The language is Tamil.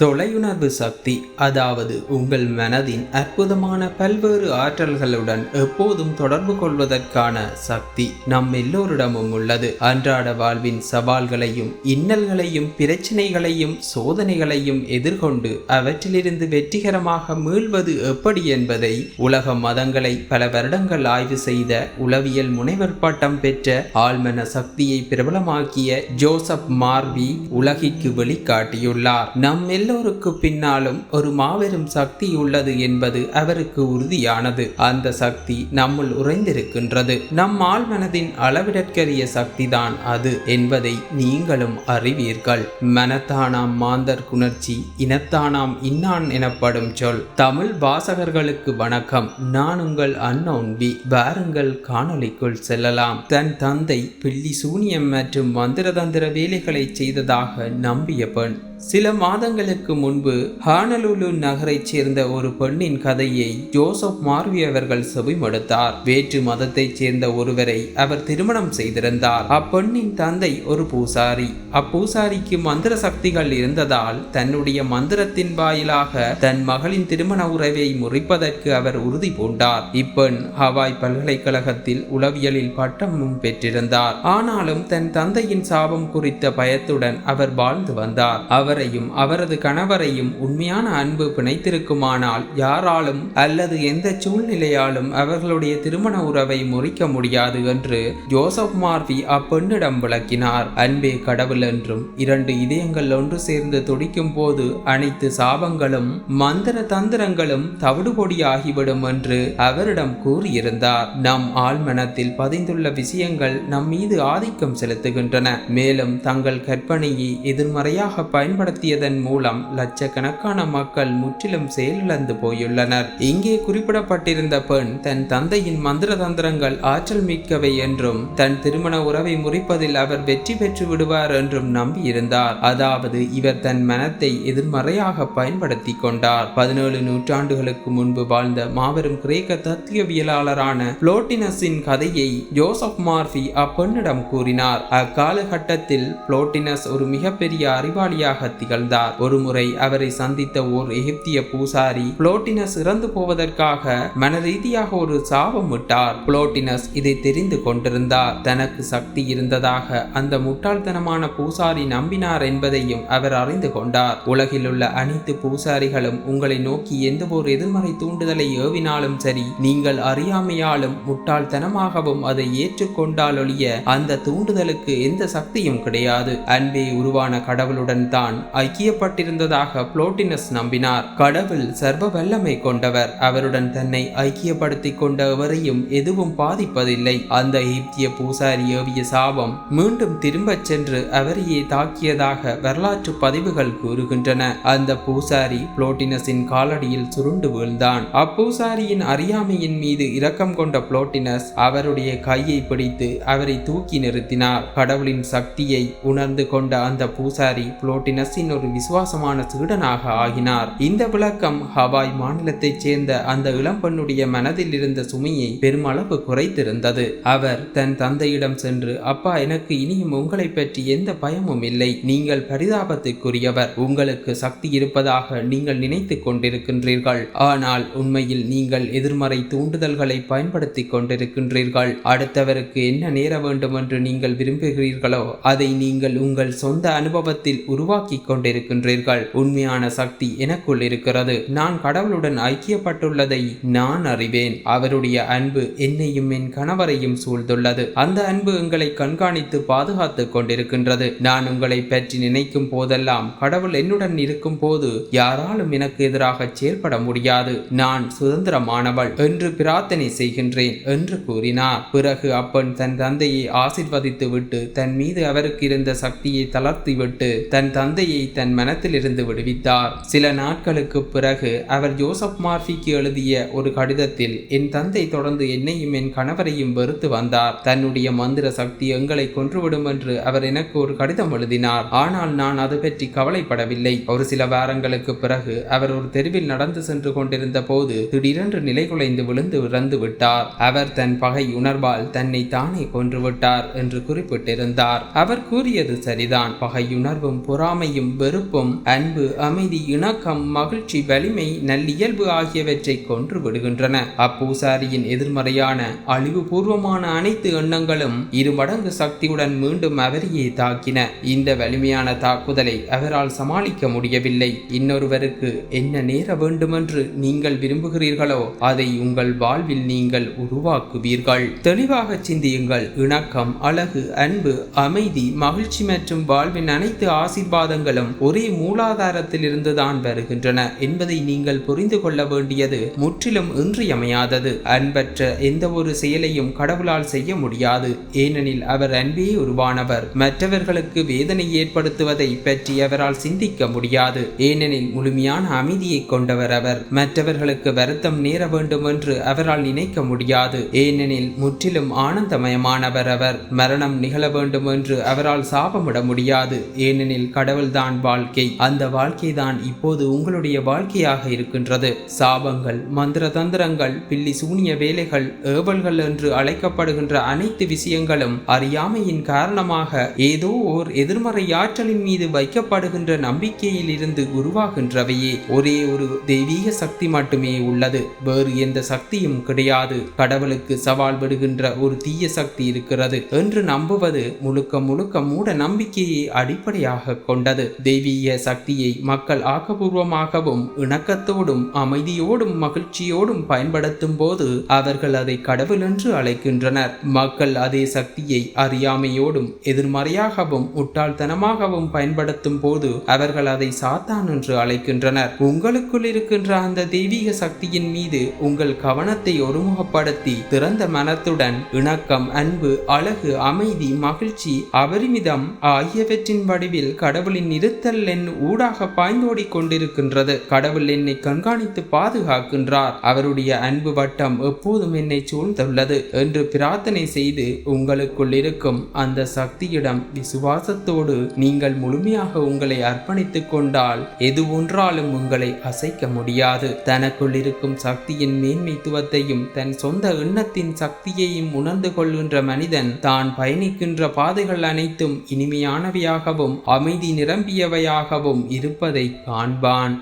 தொலையுணர்வு சக்தி அதாவது உங்கள் மனதின் அற்புதமான பல்வேறு ஆற்றல்களுடன் எப்போதும் தொடர்பு கொள்வதற்கான சக்தி நம் எல்லோரிடமும் உள்ளது. அன்றாட வாழ்வின் சவால்களையும் இன்னல்களையும் பிரச்சனைகளையும் சோதனைகளையும் எதிர்கொண்டு அவற்றிலிருந்து வெற்றிகரமாக மீள்வது எப்படி என்பதை உலக மதங்களை பல வருடங்கள் ஆய்வு செய்த உளவியல் முனைவர் பட்டம் பெற்ற ஆழ்மன சக்தியை பிரபலமாக்கிய ஜோசப் மார்வி உலகிற்கு வெளிக்காட்டியுள்ளார். நம் எல்லோருக்கு பின்னாலும் ஒரு மாபெரும் சக்தி உள்ளது என்பது அவருக்கு உறுதியானது. அந்த சக்தி நம்முள் உறைந்திருக்கின்றது. நம் ஆழ்மனதின் அளவிடற்கரிய சக்திதான் அது என்பதை நீங்களும் அறிவீர்கள். மனத்தானாம் மாந்தர் குணர்ச்சி இனத்தானாம் இன்னான் எனப்படும் சொல். தமிழ் வாசகர்களுக்கு வணக்கம். நான் உங்கள் அன்னோன்வி வாருங்கள் காணொளிக்குள் செல்லலாம். தன் தந்தை பில்லி சூனியம் மற்றும் மந்திரதந்திர வேலைகளை செய்ததாக நம்பிய பெண். சில மாதங்களுக்கு முன்பு ஹானலுலு நகரைச் சேர்ந்த ஒரு பெண்ணின் கதையை ஜோசப் மார்வி அவர்கள் செவிமடுத்தார். வேற்று மதத்தைச் சேர்ந்த ஒருவரை அவர் திருமணம் செய்திருந்தார். அப்பெண்ணின் தந்தை ஒரு பூசாரி. அப்பூசாரிக்கு மந்திர சக்திகள் இருந்ததால் தன்னுடைய மந்திரத்தின் வாயிலாக தன் மகளின் திருமண உறவை முறிப்பதற்கு அவர் உறுதி பூண்டார். இப்பெண் ஹவாய் பல்கலைக்கழகத்தில் உளவியலில் பட்டமும் பெற்றிருந்தார். ஆனாலும் தன் தந்தையின் சாபம் குறித்த பயத்துடன் அவர் வாழ்ந்து வந்தார். அவர் அவரையும் அவரது கணவரையும் உண்மையான அன்பு பிணைத்திருக்குமானால் யாராலும் அல்லது எந்த சூழ்நிலையாலும் அவர்களுடைய திருமண உறவை முறிக்க முடியாது என்று ஜோசப் மார்வி அப்பெண்ணிடம் விளக்கினார். அன்பே கடவுள் என்றும் இரண்டு இதயங்கள் ஒன்று சேர்ந்து துடிக்கும் போது அனைத்து சாபங்களும் மந்திர தந்திரங்களும் தவிடுபொடியாகிவிடும் என்று அவரிடம் கூறியிருந்தார். நம் ஆழ்மனத்தில் பதிந்துள்ள விஷயங்கள் நம் மீது ஆதிக்கம் செலுத்துகின்றன. மேலும் தங்கள் கற்பனையை எதிர்மறையாக பயன்படுத்தியதன் மூலம் லட்சக்கணக்கான மக்கள் முற்றிலும் செயலிழந்து போயுள்ளனர். இங்கே குறிப்பிடப்பட்டிருந்த பெண் தன் தந்தையின் மந்திர தந்திரங்கள் ஆற்றல் மிக்கவை என்றும் தன் திருமண உறவை முறிப்பதில் அவர் வெற்றி பெற்று விடுவார் என்றும் நம்பியிருந்தார். அதாவது இவர் தன் மனத்தை எதிர்மறையாக பயன்படுத்தி கொண்டார். பதினேழு நூற்றாண்டுகளுக்கு முன்பு வாழ்ந்த மாபெரும் கிரேக்க தத்துவவியலாளரான புளோட்டினஸின் கதையை ஜோசப் மார்பி அப்பெண்ணிடம் கூறினார். அக்காலகட்டத்தில் புளோட்டினஸ் ஒரு மிகப்பெரிய அறிவாளியாக திகழ்ந்தார் ஒருமுறை அவரை சந்தித்த ஓர் எகிப்திய பூசாரி புளோட்டினஸ் இறந்து போவதற்காக மனரீதியாக ஒரு சாபம் விட்டார். புளோட்டினஸ் இதை தெரிந்து கொண்டிருந்தார். தனக்கு சக்தி இருந்ததாக அந்த முட்டாள்தனமான பூசாரி நம்பினார் என்பதையும் அவர் அறிந்து கொண்டார். உலகில் உள்ள அனைத்து பூசாரிகளும் உங்களை நோக்கி எந்த ஒரு எதிர்மறை தூண்டுதலை ஏவினாலும் சரி நீங்கள் அறியாமையாலும் முட்டாள்தனமாகவும் அதை ஏற்றுக்கொண்டால் ஒழிய அந்த தூண்டுதலுக்கு எந்த சக்தியும் கிடையாது. அன்பே உருவான கடவுளுடன் தான் ஐக்கியப்பட்டிருந்ததாக புளோட்டினஸ் நம்பினார். கடவுள் சர்வ வல்லமை கொண்டவர். அவருடன் தன்னை ஐக்கியப்படுத்திக் கொண்ட எவரையும் எதுவும் பாதிப்பதில்லை. அந்த ஈப்திய பூசாரி ஏவிய சாபம் மீண்டும் திரும்பச் சென்று அவரையே தாக்கியதாக வரலாற்று பதிவுகள் கூறுகின்றன. அந்த பூசாரி புளோட்டினஸின் காலடியில் சுருண்டு வீழ்ந்தான். அப்பூசாரியின் அறியாமையின் மீது இரக்கம் கொண்ட புளோட்டினஸ் அவருடைய கையை பிடித்து அவரை தூக்கி நிறுத்தினார். கடவுளின் சக்தியை உணர்ந்து கொண்ட அந்த பூசாரி புளோட்டினஸ் புளோட்டினஸின் ஒரு விசுவாசமான சீடனாக ஆகினார். இந்த விளக்கம் ஹவாய் மாநிலத்தைச் சேர்ந்த அந்த இளம்பெண்ணுடைய மனதில் இருந்த சுமையை பெருமளவு குறைத்திருந்தது. அவர் தன் தந்தையிடம் சென்று அப்பா எனக்கு இனியும் உங்களை பற்றி எந்த பயமும் இல்லை. நீங்கள் பரிதாபத்துக்குரியவர். உங்களுக்கு சக்தி இருப்பதாக நீங்கள் நினைத்துக் கொண்டிருக்கின்றீர்கள். ஆனால் உண்மையில் நீங்கள் எதிர்மறை தூண்டுதல்களை பயன்படுத்தி கொண்டிருக்கின்றீர்கள். அடுத்தவருக்கு என்ன நேர வேண்டும் என்று நீங்கள் விரும்புகிறீர்களோ அதை நீங்கள் உங்கள் சொந்த அனுபவத்தில் உருவாக்கி கொண்டிருக்கின்றீர்கள் உண்மையான சக்தி எனக்குள் இருக்கிறது. நான் கடவுளுடன் ஐக்கியப்பட்டுள்ளதை நான் அறிவேன். அவருடைய அன்பு என்னையும் என் கணவரையும் சூழ்ந்துள்ளது. அந்த அன்பு எங்களை கண்காணித்து பாதுகாத்துக் கொண்டிருக்கின்றது. நான் உங்களை பற்றி நினைக்கும் போதெல்லாம் கடவுள் என்னுடன் இருக்கும் போது யாராலும் எனக்கு எதிராக செயல்பட முடியாது. நான் சுதந்திரமானவள் என்று பிரார்த்தனை செய்கின்றேன் என்று கூறினார். பிறகு அப்பன் தன் தந்தையை ஆசிர்வதித்து விட்டு தன் மீது அவருக்கு இருந்த சக்தியை தளர்த்திவிட்டு தன் தந்தை தந்தையை தன் மனத்திலிருந்து விடுவித்தார். சில நாட்களுக்கு பிறகு அவர் ஜோசப் மார்பிக்கு எழுதிய ஒரு கடிதத்தில் என் தந்தை தொடர்ந்து என்னையும் என் கணவரையும் வெறுத்து வந்தார். தன்னுடைய மந்திர சக்தி எங்களை கொன்றுவிடும் என்று அவர் எனக்கு ஒரு கடிதம் எழுதினார். ஆனால் நான் அது பற்றி கவலைப்படவில்லை. ஒரு சில வாரங்களுக்கு பிறகு அவர் ஒரு தெருவில் நடந்து சென்று கொண்டிருந்த போது திடீரென்று நிலைகுலைந்து விழுந்து இறந்து விட்டார். அவர் தன் பகை உணர்வால் தன்னை தானே கொன்றுவிட்டார் என்று குறிப்பிட்டிருந்தார். அவர் கூறியது சரிதான். பகையுணர்வும் பொறாமையும் பொறாமையும் வெறுப்பும் அன்பு அமைதி இணக்கம் மகிழ்ச்சி வலிமை நல்லியல்பு ஆகியவற்றை கொன்று விடுகின்றன. அப்பூசாரியின் எதிர்மறையான அழிவுபூர்வமான அனைத்து எண்ணங்களும் இரு மடங்கு சக்தியுடன் மீண்டும் அவரையே தாக்கின. இந்த வலிமையான தாக்குதலை அவரால் சமாளிக்க முடியவில்லை. இன்னொருவருக்கு என்ன நேர வேண்டுமென்று நீங்கள் விரும்புகிறீர்களோ அதை உங்கள் வாழ்வில் நீங்கள் உருவாக்குவீர்கள். தெளிவாக சிந்தியுங்கள். இணக்கம் அழகு அன்பு அமைதி மகிழ்ச்சி மற்றும் வாழ்வின் அனைத்து ஆசீர்வாதங்கள் ஆசீர்வாதங்களும் ஒரே மூலாதாரத்தில் இருந்துதான் வருகின்றன என்பதை நீங்கள் புரிந்து கொள்ள வேண்டியது முற்றிலும் இன்றியமையாதது. அன்பற்ற எந்த ஒரு செயலையும் கடவுளால் செய்ய முடியாது. ஏனெனில் அவர் அன்பே உருவானவர். மற்றவர்களுக்கு வேதனை ஏற்படுத்துவதை பற்றி அவரால் சிந்திக்க முடியாது. ஏனெனில் முழுமையான அமைதியை கொண்டவர் அவர். மற்றவர்களுக்கு வருத்தம் நேர வேண்டும் என்று அவரால் நினைக்க முடியாது. ஏனெனில் முற்றிலும் ஆனந்தமயமானவர் அவர். மரணம் நிகழ வேண்டும் என்று அவரால் சாபமிட முடியாது. ஏனெனில் கடவுள் தான் வாழ்க்கை. அந்த வாழ்க்கை தான் இப்போது உங்களுடைய வாழ்க்கையாக இருக்கின்றது. சாபங்கள் மந்திர தந்திரங்கள் பில்லி சூனிய வேலைகள் ஏவல்கள் என்று அழைக்கப்படுகின்ற அனைத்து விஷயங்களும் அறியாமையின் காரணமாக ஏதோ ஓர் எதிர்மறை ஆற்றலின் மீது வைக்கப்படுகின்ற நம்பிக்கையில் இருந்து உருவாகின்றவையே. ஒரே ஒரு தெய்வீக சக்தி மட்டுமே உள்ளது. வேறு எந்த சக்தியும் கிடையாது. கடவுளுக்கு சவால் விடுகின்ற ஒரு தீய சக்தி இருக்கிறது. என்று நம்புவது முழுக்க முழுக்க மூட நம்பிக்கையை அடிப்படையாக கொண்டது. தெய்வீக சக்தியை மக்கள் ஆக்கபூர்வமாகவும் இணக்கத்தோடும் அமைதியோடும் மகிழ்ச்சியோடும் பயன்படுத்தும் போது அவர்கள் அதை கடவுள் என்று அழைக்கின்றனர். மக்கள் அதே சக்தியை அறியாமையோடும் எதிர்மறையாகவும் முட்டாள்தனமாகவும் பயன்படுத்தும் போது அவர்கள் அதை சாத்தான் என்று அழைக்கின்றனர். உங்களுக்குள் இருக்கின்ற அந்த தெய்வீக சக்தியின் மீது உங்கள் கவனத்தை ஒருமுகப்படுத்தி திறந்த மனத்துடன் இணக்கம் அன்பு அழகு அமைதி மகிழ்ச்சி அபரிமிதம் ஆகியவற்றின் வடிவில் கடவுளின் இருத்தல் என் ஊடாக பாய்ந்தோடிக் கொண்டிருக்கின்றது. கடவுள் என்னை கண்காணித்து பாதுகாக்கின்றார். அவருடைய அன்பு வட்டம் எப்போதும் என்னை சூழ்ந்துள்ளது என்று பிரார்த்தனை செய்து உங்களுக்குள் இருக்கும் அந்த சக்தியிடம் விசுவாசத்தோடு நீங்கள் முழுமையாக உங்களை அர்ப்பணித்துக் கொண்டால் எது ஒன்றாலும் உங்களை அசைக்க முடியாது. தனக்குள் இருக்கும் சக்தியின் மேன்மைத்துவத்தையும் தன் சொந்த எண்ணத்தின் சக்தியையும் உணர்ந்து கொள்கின்ற மனிதன் தான் பயணிக்கின்ற பாதைகள் அனைத்தும் இனிமையானவையாகவும் அமைதி நிற நிரம்பியவையாகவும் இருப்பதை காண்பான்.